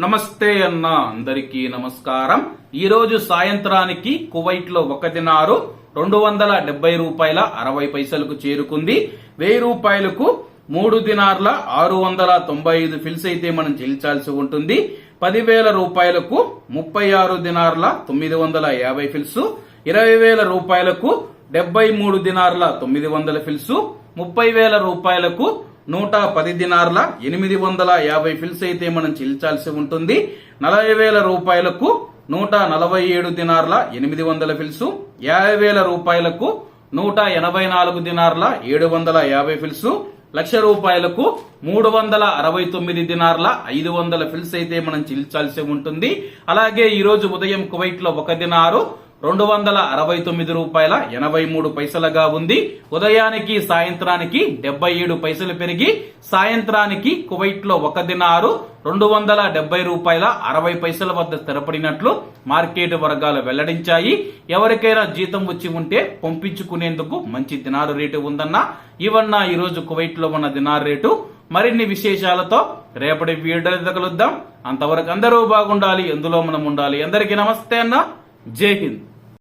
నమస్తే అన్న అందరికీ నమస్కారం. ఈరోజు సాయంత్రానికి కువైట్లో ఒక దినారు రెండు వందల డెబ్బై రూపాయల అరవై పైసలకు చేరుకుంది. వెయ్యి రూపాయలకు మూడు దినార్ల ఆరు వందల తొంభై ఐదు ఫిల్స్ అయితే మనం చెల్లించాల్సి ఉంటుంది. పదివేల రూపాయలకు ముప్పై ఆరు దినార్ల తొమ్మిది వందల యాభై ఫిల్స్. ఇరవై వేల రూపాయలకు డెబ్బై మూడు దినార్ల తొమ్మిది వందల ఫిల్స్. ముప్పై వేల రూపాయలకు నూట పది దినార్ల ఎనిమిది వందల యాభై ఫిల్స్ అయితే మనం చెల్లించాల్సి ఉంటుంది. నలభై వేల రూపాయలకు నూట నలభై ఏడు దినార్ల ఎనిమిది వందల ఫిల్స్ యాభై వేల రూపాయలకు నూట ఎనభై నాలుగు దినార్ల ఏడు వందల యాభై ఫిల్స్ లక్ష రూపాయలకు మూడు వందల అరవై తొమ్మిది దినార్ల ఐదు వందల ఫిల్స్ అయితే మనం చెల్లించాల్సి ఉంటుంది. అలాగే ఈరోజు ఉదయం కువైట్లో ఒక దినారు రెండు వందల అరవై తొమ్మిది రూపాయల ఎనభై మూడు పైసలుగా ఉంది. ఉదయానికి సాయంత్రానికి డెబ్బై ఏడు పైసలు పెరిగి సాయంత్రానికి కువైట్లో ఒక దినారు రెండు వందల డెబ్బై రూపాయల అరవై పైసల వద్ద స్థిరపడినట్లు మార్కెట్ వర్గాలు వెల్లడించాయి. ఎవరికైనా జీతం వచ్చి ఉంటే పంపించుకునేందుకు మంచి దినారు రేటు ఉందన్న ఇవన్న ఈరోజు కువైట్లో ఉన్న దినారు రేటు. మరిన్ని విశేషాలతో రేపటి వీడియో కలుద్దాం. అంతవరకు అందరూ బాగుండాలి ఎందులో మనం ఉండాలి. అందరికీ నమస్తే అన్న. జై హింద్.